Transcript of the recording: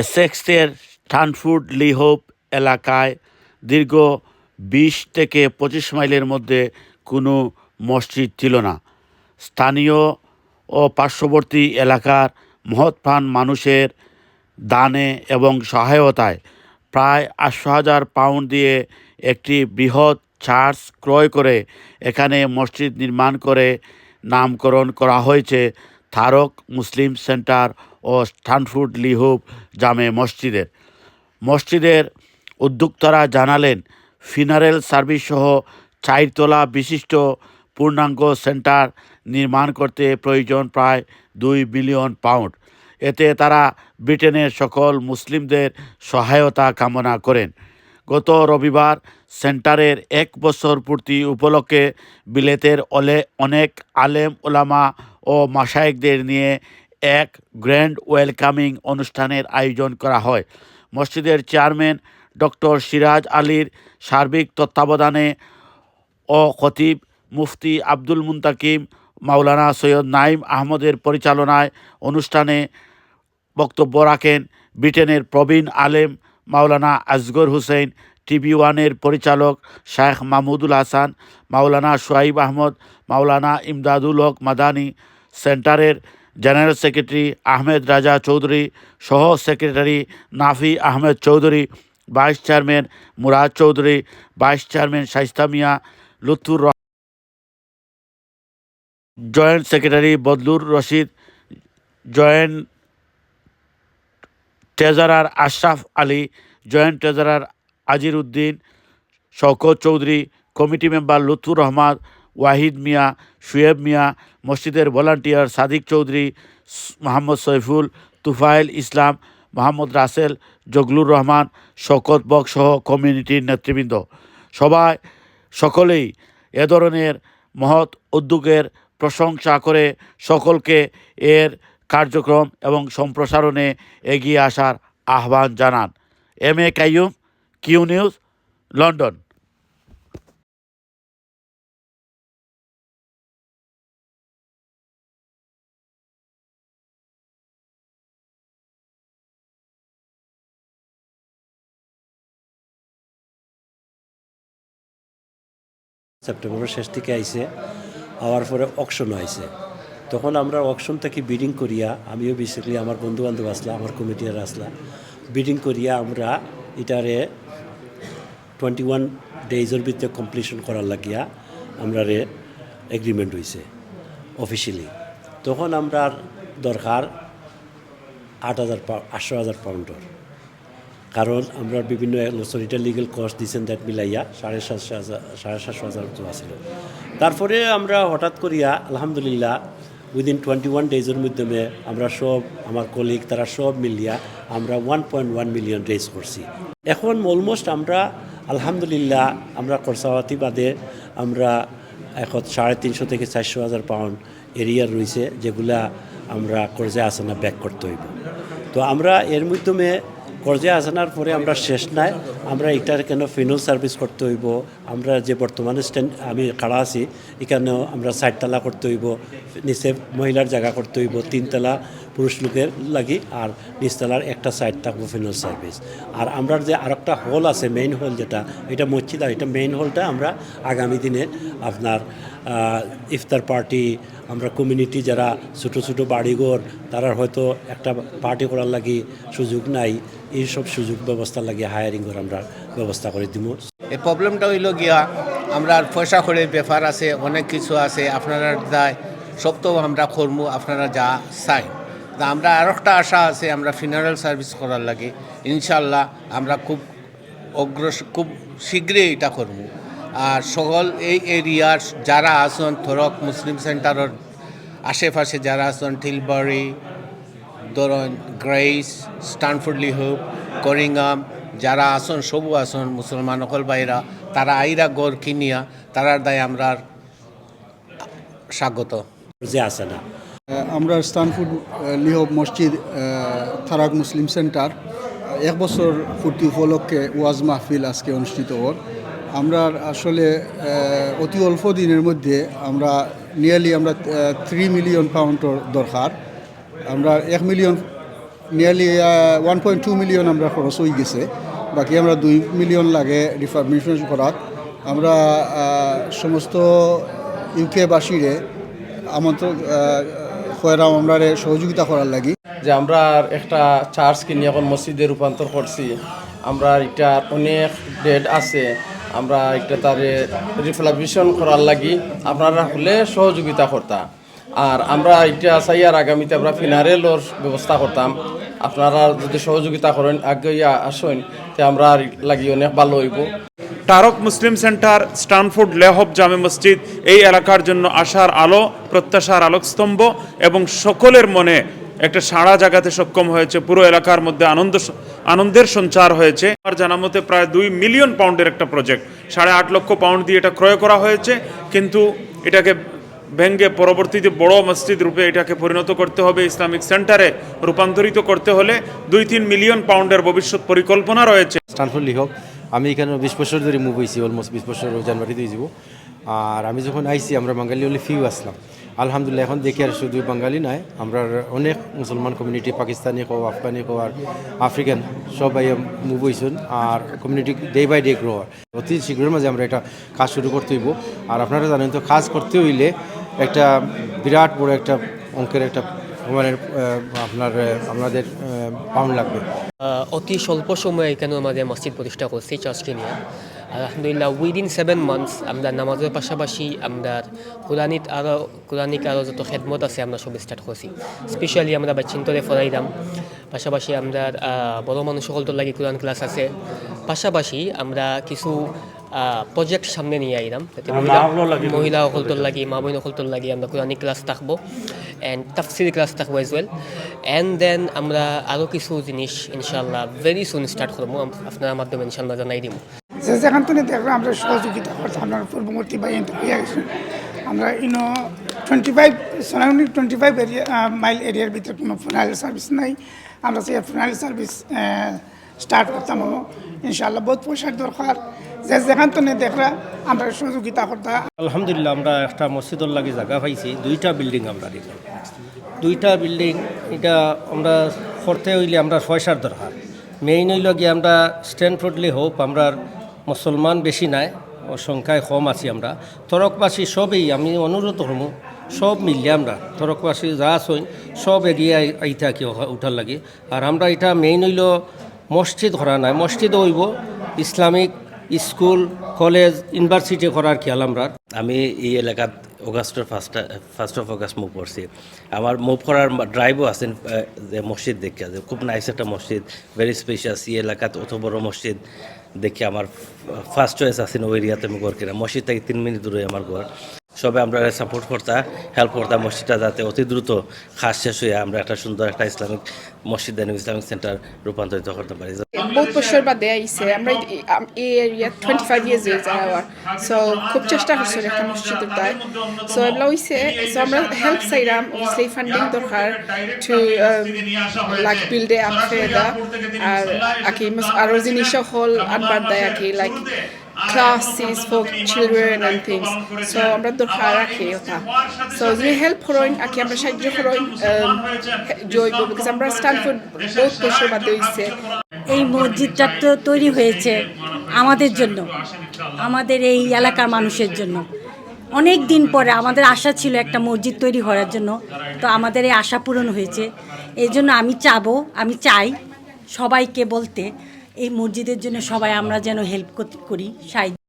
এসেক্সের Stanford লিহোপ এলাকায় দীর্ঘ বিশ থেকে পঁচিশ মাইলের মধ্যে কোনো মসজিদ ছিল না। স্থানীয় ও পার্শ্ববর্তী এলাকার মহৎপ্রাণ মানুষের দানে এবং সহায়তায় প্রায় আটশো হাজার পাউন্ড দিয়ে একটি বৃহৎ চার্চ ক্রয় করে এখানে মসজিদ নির্মাণ করে নামকরণ করা হয়েছে। থারক মুসলিম সেন্টার ও স্টানফোর্ড লিহুব জামে মসজিদের। মসজিদের উদ্যোক্তারা জানালেন, ফিনারেল সার্ভিস সহ চারতলা বিশিষ্ট পূর্ণাঙ্গ সেন্টার নির্মাণ করতে প্রয়োজন প্রায় দুই বিলিয়ন পাউন্ড। এতে তারা ব্রিটেনের সকল মুসলিমদের সহায়তা কামনা করেন। গত রবিবার সেন্টারের এক বছর পূর্তি উপলক্ষে বিলেতের অলে অনেক আলেম ওলামা ও মাসায়েকদের নিয়ে এক গ্র্যান্ড ওয়েলকামিং অনুষ্ঠানের আয়োজন করা হয়। মসজিদের চেয়ারম্যান ডক্টর সিরাজ আলীর সার্বিক তত্ত্বাবধানে ও খতিব মুফতি আব্দুল মুন্তাকিম, মাওলানা সৈয়দ নাইম আহমদের পরিচালনায় অনুষ্ঠানে বক্তব্য রাখেন ব্রিটেনের প্রবীণ আলেম মাওলানা আজগর হুসেন টিভি ওয়ানের পরিচালক শায়েখ মাহমুদুল হাসান, মাওলানা সোয়াইব আহমদ, মাওলানা ইমদাদুল হক মাদানী সেন্টারের জেনারেল সেক্রেটারি আহমেদ রাজা চৌধুরী সহ secretary Nafi Ahmed Chowdhury vice chairman Murad Chowdhury vice chairman Shaista Miah Lutfur joint secretary Badlur Rashid joint treasurer Ashraf Ali joint treasurer Azir Uddin Shawkat Chowdhury committee member Lutfur Rahman Wahid Miah, Shuyeb Miah, মসজিদের volunteer Sadik Chowdhury Mohammad Saiful Tufail Islam, Mohammad Rasel, Joglur Rahman Shawkat Bok সহ কমিউনিটির নেতৃবৃন্দ। সবাই সকলেই এ ধরনের মহৎ উদ্যোগের প্রশংসা করে সকলকে এর কার্যক্রম এবং সম্প্রসারণে এগিয়ে আসার আহ্বান জানান। M A Qayyum, Q News, London. সেপ্টেম্বরের শেষ থেকে আইসে হওয়ার পরে অকশনও আইছে। তখন আমরা অকশন থেকে বিডিং করিয়া, আমিও বেসিক্যালি আমার বন্ধু বান্ধব আসলা, আমার কমিটির আসলা বিডিং করিয়া আমরা এটারে টোয়েন্টি ওয়ান ডেজের ভিতরে কমপ্লিশন করার লাগিয়া আমরা রে এগ্রিমেন্ট হয়েছে অফিসিয়ালি তখন আমরা দরকার আট হাজার আটশো হাজার পাউন্ডর কারণ আমরা বিভিন্ন লসরিটা লিগেল কস্ট দিয়েছেন দ্যাট মিলাইয়া সাড়ে সাতশো হাজার, সাড়ে সাতশো হাজার তো আছিল। তারপরে আমরা হঠাৎ করিয়া, আলহামদুলিল্লাহ উইদিন টোয়েন্টি ওয়ান ডেজের মাধ্যমে আমরা সব, আমার কলিগ তারা সব মিলিয়া আমরা one point one million raise করছি। এখন অলমোস্ট আমরা, আলহামদুলিল্লাহ, আমরা খরচাপাতি বাদে আমরা এখন সাড়ে তিনশো থেকে চারশো হাজার পাউন্ড এরিয়ার রয়েছে, যেগুলা আমরা কর্জে আসানা ব্যাক করতে হইব। তো আমরা এর মাধ্যমে কর্জে আসানার পরে আমরা শেষ নাই। আমরা এটার কেন ফিনাল সার্ভিস করতে হইব? আমরা যে বর্তমানে স্ট্যান্ড আমি খাড়া আছি, এখানেও আমরা সাইডতলা করতে হইব। নিচে মহিলার জায়গা করতে হইব তিনতলা পুরুষ লোকের লাগি, আর নিচতলার একটা সাইড থাকব ফিনাল সার্ভিস আর আমরা যে আরেকটা হল আছে মেইন হল যেটা, এটা মসজিদ, আর এটা মেইন হলটা আমরা আগামী দিনে আপনার ইফতার পার্টি আমরা কমিউনিটি যারা ছোটো ছোটো বাড়িঘর, তারা হয়তো একটা পার্টি করার লাগি সুযোগ নাই। এইসব সুযোগ ব্যবস্থা লাগি হায়ারিংয়ের আমরা ব্যবস্থা করে দিব এই প্রবলেমটা হইল গিয়া আমরা পয়সা করে ব্যাপার আছে, অনেক কিছু আছে, আপনারা দায় সব তো আমরা করমু, আপনারা যা চাই। তা আমরা আর একটা আশা আছে, আমরা ফিনারেল সার্ভিস করার লাগে। ইনশাল্লাহ আমরা খুব অগ্রস, খুব শীঘ্রই এটা করব আর সকল এই এরিয়ার যারা আসন থরক মুসলিম সেন্টারের আশেপাশে যারা আসন টিলবাড়ি ধরুন গ্রেইস স্টানফোর্ড লিহুপ করিঙ্গাম যারা আসন সবু আসন মুসলমান অকল বাইরা তারা আইরা গড় কিনিয়া তারার দায় আমরা স্বাগত। যে আছে না। আমরা স্টানফুড লিহব মসজিদ থারাক মুসলিম সেন্টার এক বছর পূর্তি উপলক্ষে ওয়াজ মাহফিল আজকে অনুষ্ঠিত হল। আমরা আসলে অতি অল্প দিনের মধ্যে আমরা নিয়ারলি আমরা থ্রি মিলিয়ন পাউন্ডর দরকার। আমরা এক million nearly one point two million আমরা খরচ হয়ে গেছে। বাকি আমরা দুই মিলিয়ন লাগে রিফার্বিশন করাত আমরা সমস্ত ইউকেবাসীরে আমন্ত্রণ খয়রাম আমরা সহযোগিতা করার লাগি। যে আমরা একটা চার্চ কিনে এখন মসজিদে রূপান্তর করছি। আমরা এটা অনেক ডেড আছে। আমরা একটা তারে রিফ্লাভিশন করার লাগি। আপনারা হলে সহযোগিতা করতাম আর আমরা এটা চাই আর আগামীতে আমরা ফিনারেলর ব্যবস্থা করতাম। আপনারা যদি সহযোগিতা করেন আগে আসেন, তে আমরা লাগি অনেক ভালো হইব। তারক মুসলিম সেন্টার, স্টানফোর্ড লেহব জামে মসজিদ, এই এলাকার জন্য আশার আলো, প্রত্যাশার আলোকস্তম্ভ এবং সকলের মনে একটা সাড়া জাগাতে সক্ষম হয়েছে। পুরো এলাকার মধ্যে আনন্দ আনন্দের সঞ্চার হয়েছে। আমার জানা মতে প্রায় দুই মিলিয়ন পাউন্ডের একটা প্রজেক্ট। সাড়ে আট লক্ষ পাউন্ড দিয়ে এটা ক্রয় করা হয়েছে। কিন্তু এটাকে ভেঙ্গে পরবর্তীতে বড় মসজিদ রূপে এটাকে পরিণত করতে হবে, ইসলামিক সেন্টারে রূপান্তরিত করতে হলে। দুই তিন মিলিয়ন পাউন্ডের ভবিষ্যৎ পরিকল্পনা রয়েছে। স্টানফোর্ড লিখক, আমি এখানে বিশ বছর ধরে মুভ হয়েছি অলমোস্ট বিশ বছর জানুয়ারিতে যাব। আর আমি যখন আইছি, আমরা বাঙালি হলে ফিউ আসলাম। আলহামদুলিল্লাহ, এখন দেখি আর শুধু বাঙালি নাই আমরা অনেক মুসলমান কমিউনিটি পাকিস্তানি কো আফগানি কো আর আফ্রিকান, সবাই মুভ হয়েছেন আর community day by day grow অতি শীঘ্রের মাঝে আমরা একটা কাজ শুরু করতে হইব। আর আপনারা জানেন তো, কাজ করতে হইলে একটা বিরাট বড় একটা অঙ্কের একটা মানে আপনার আপনাদের পাউন্ড লাগবে। অতি স্বল্প সময়ে এখানে আমাদের মসজিদ প্রতিষ্ঠা করছি চার্চকে নিয়ে। আলহামদুলিল্লাহ উইদিন সেভেন মান্থস আমরা নামাজের পাশাপাশি আমরা কোরআনিত আরও কোরআনিক আরও যত খেদমত আছে আমরা সব স্টার্ট করছি। স্পেশালি আমরা বাচ্চিন্তরে ফরাইলাম পাশাপাশি আমরা বড় মানুষ সকলটোর লাগি কোরআন ক্লাস আছে। পাশাপাশি আমরা কিছু প্রজেক্ট সামনে নিয়ে আইলাম যাতে মহিলা সকলটোর লাগি মা বোন সকলটোর লাগি আমরা কোরআনিক ক্লাস থাকব। অ্যান্ড তাফসির ক্লাস থাকব এজ ওয়েল অ্যান্ড দেন আমরা আরও কিছু জিনিস ইনশাল্লাহ ভেরি সুন স্টার্ট করব। আপনার মাধ্যমে ইনশাল্লাহ জানাই দিব। যে যেখান থেকে দেখবে আমরা সহযোগিতা করতাম আপনার পূর্ববর্তী বা এনতে হয়ে গেছে। আমরা ইনো twenty five surrounding twenty five area mile এরিয়ার ভিতরে কোনো ফোনাইল সার্ভিস নাই। আমরা সেই ফোনাইল সার্ভিস স্টার্ট করতাম হলো ইনশাআল্লাহ বহুত পয়সার দরকার। যে যেখান থেকে দেখরা আমরা সহযোগিতা করতাম আলহামদুলিল্লাহ, আমরা একটা মসজিদর লাগে জায়গা পাইছি। দুইটা বিল্ডিং আমরা দিব দুইটা বিল্ডিং এটা আমরা করতে হইলে আমরা পয়সার দরকার। মেইন হইল গিয়ে আমরা স্ট্যান্ডফোর্ডলি হোপ আমরা মুসলমান বেশি নাই, ও সংখ্যায় কম আছি আমরা। তরকবাসী সবই, আমি অনুরোধ করব, সব মিললে আমরা, তরকবাসী যা আছেন সব এগিয়ে আই- কি উঠার লাগে। আর আমরা এটা মেইন হইল মসজিদ করা নাই। মসজিদ হইব ইসলামিক স্কুল, কলেজ, ইউনিভার্সিটি করার খেয়াল আমরা। আমি এই এলাকাত অগাস্টৰ first first of August move করছি। আমার মুভ করার ড্রাইভও আছে যে মসজিদ দেখে যে খুব নাইস একটা মসজিদ ভেরি স্পেশাস এই এলাকাত অত বড় মসজিদ। দেখে আমার ফার্স্ট চয়েস আছে ওই এরিয়াতে আমি ঘর কিনা। মসজিদ থেকে তিন মিনিট দূরে আমার ঘর। সবে আমরা সাপোর্ট করতা হেল্প করতাম মসজিদটা যাতে অতি দ্রুত খাস শেষ হয়ে আমরা একটা সুন্দর একটা ইসলামিক মসজিদ ইসলামিক সেন্টার রূপান্তরিত করতে পারি। বহুত বছর বাদে আইছে, আমরা এই- এরিয়াত টুয়েন্টি ফাইভ ইয়ার্স হয়ে যায় আমার সো খুব চেষ্টা করছি একটা মসজিদের তাই সো এগুলো হয়েছে সো আমরা হেল্প চাইলাম অবভিয়াসলি ফান্ডিং দরকার টু লাইক বিল্ডে আপ ফেদা আর আকি আরও জিনিস হল আনবার দেয় আকি like classes for children and things. So, আমরা দরকার রাখি ওটা। So, যদি হেল্প করেন আকি আমরা সাহায্য করেন জৈব বিকজ আমরা স্ট্যানফোর্ড বহুত বছর বাদে হয়েছে এই মসজিদটা তো তৈরি হয়েছে আমাদের জন্য, আমাদের এই এলাকার মানুষের জন্য অনেক দিন পরে আমাদের আশা ছিল একটা মসজিদ তৈরি করার জন্য, তো আমাদের এই আশা পূরণ হয়েছে এই জন্য আমি চাবো, আমি চাই সবাইকে বলতে এই মসজিদের জন্য সবাই আমরা যেন হেল্প করি সাহায্য